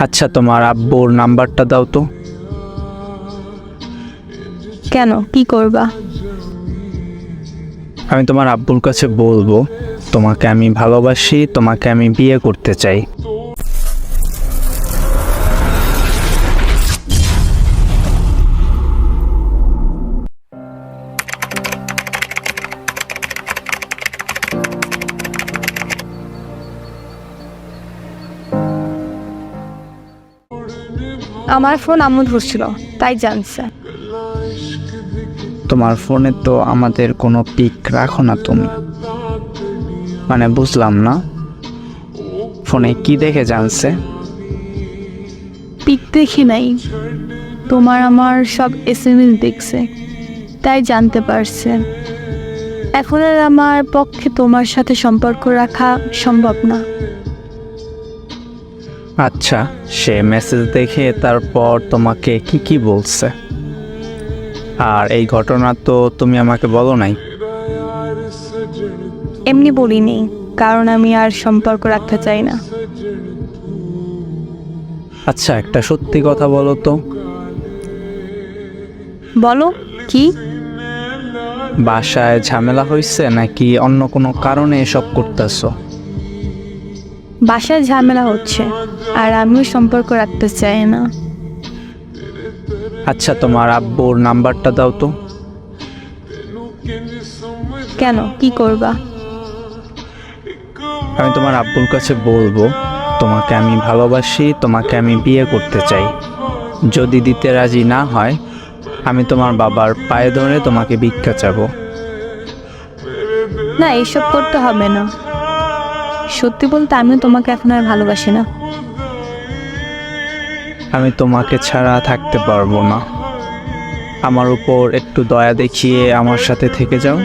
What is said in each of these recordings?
আচ্ছা তোমার আব্বুর নাম্বারটা দাও তো। কেন? কি করবা? আমি তোমার আব্বুর কাছে বলব তোমাকে আমি ভালোবাসি তোমাকে আমি বিয়ে করতে চাই। আমার ফোন আম্মু ধরছিল তাই জানছে। তোমার ফোনে তো আমাদের কোনো পিক রাখো না তুমি। মানে বুঝলাম না। ফোনে কি দেখে জানছে? পিক দেখি নাই। তোমার আমার সব এস এম এস দেখছে তাই জানতে পারছে। এখন আর আমার পক্ষে তোমার সাথে সম্পর্ক রাখা সম্ভব না। আচ্ছা সে মেসেজ দেখে তারপর তোমাকে কি কি বলছে? আর এই ঘটনা তো তুমি আমাকে বলো নাই। এমনি বলিনি কারণ আমি আর সম্পর্ক রাখতে চাই না। আচ্ছা একটা সত্যি কথা বলো তো। বলো কি? বাসায় ঝামেলা হয়েছে নাকি অন্য কোনো কারণে এসব করতেছো? বাসায় ঝামেলা হচ্ছে আর আমিও সম্পর্ক রাখতে চাই না। আচ্ছা তোমার আব্বুর নাম্বারটা দাও তো। কেন? কি করবা? আমি তোমার আব্বুর কাছে বলব তোমাকে আমি ভালোবাসি তোমাকে আমি বিয়ে করতে চাই। যদি দিতে রাজি না হয় আমি তোমার বাবার পায়ে ধরে তোমাকে ভিক্ষা চাবো। না এইসব করতে হবে না। সত্যি বলতে আমিও তোমাকে এখন আর ভালোবাসি না। আমি তোমাকে ছাড়া থাকতে পারব না। আমার উপর একটু দয়া দেখিয়ে আমার সাথে থেকে যাও।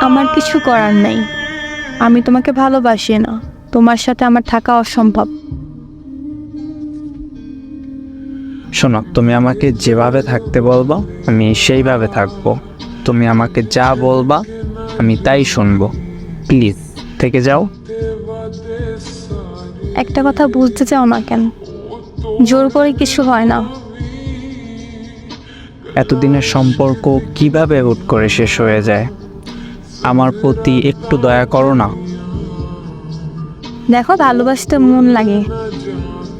আমার কিছু করার নেই। আমি তোমাকে ভালোবাসি না। তোমার সাথে আমার থাকা অসম্ভব। শোনো তুমি আমাকে যেভাবে থাকতে বলব আমি সেইভাবে থাকব। তুমি আমাকে যা বলবা আমি তাই শুনব। প্লিজ থেকে যাও। একটা কথা বুঝতে চাও না কেন? জোর করে কিছু হয় না। এতদিনের সম্পর্ক কীভাবে হুট করে শেষ হয়ে যায়? আমার প্রতি একটু দয়া করো না। দেখো ভালোবাসতে মন লাগে।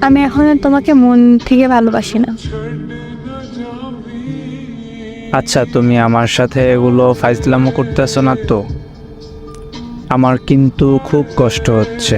আমি এখন তোমাকে মন থেকে ভালোবাসি না। আচ্ছা তুমি আমার সাথে এগুলো ফাইজলামো করতেছো না তো? আমার কিন্তু খুব কষ্ট হচ্ছে।